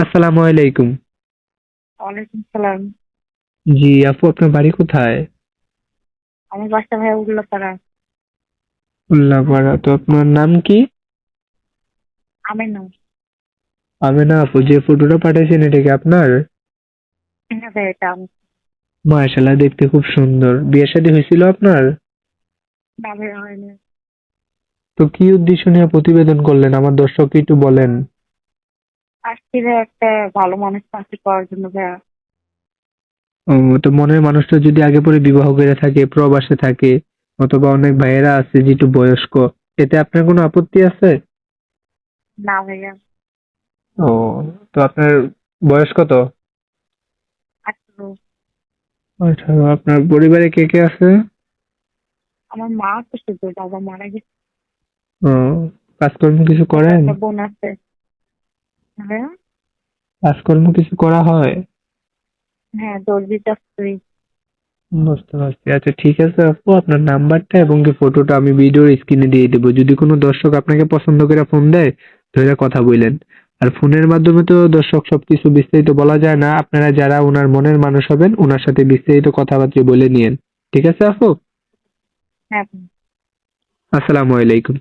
আসসালামু আলাইকুম। ওয়ালাইকুম সালাম। জি আপু আপনার বাড়ি কোথায়? আমার বাসা ভাই উল্লাপাড়া। উল্লাপাড়া তো আপনার নাম কি? আমি না আমি না আপু যে ফটোটা পাঠিয়েছেন এটা কি আপনার? ভাই এটা আমি। মাশাআল্লাহ দেখতে খুব সুন্দর। বিয়ে শাদী হয়েছিল আপনার? না ভাই হয়নি। তো কি উদ্দেশ্য নিয়ে প্রতিবেদন করলেন? আমার দর্শককে একটু বলেন। আসছি ভাই একটা ভালো মানুষ চাকরি করার জন্য ভাইয়া। ও তো মনের মানুষটা যদি আগে পরে বিবাহ করে থাকে প্রবাসে থাকে অথবা অনেক ভাইয়েরা আছে যে একটু বয়স্ক এতে আপনার কোনো আপত্তি আছে? না ভাইয়া। ও তো আপনার বয়স কত? আঠারো। আঠারো আপনার পরিবারে কে কে আছে? আমার মা তো শুধু বাবা মারা গেছে। ও কাজকর্ম কিছু করেন? একটা বোন আছে। কাজকর্ম কিছু করা হয়? হ্যাঁ বুঝতে পারছি। আচ্ছা ঠিক আছে আপু আপনার নাম্বারটা এবং কি ফটোটা আমি ভিডিওর স্ক্রিনে দিয়ে দেবো। যদি কোনো দর্শক আপনাকে পছন্দ করে ফোন দেয় ধরে কথা বললেন। আর ফোনের মাধ্যমে তো দর্শক সবকিছু বিস্তারিত বলা যায় না। আপনারা যারা ওনার মনের মানুষ হবেন ওনার সাথে বিস্তারিত কথাবার্তা বলে নিয়েন। ঠিক আছে আপু? হ্যাঁ আসসালামু আলাইকুম।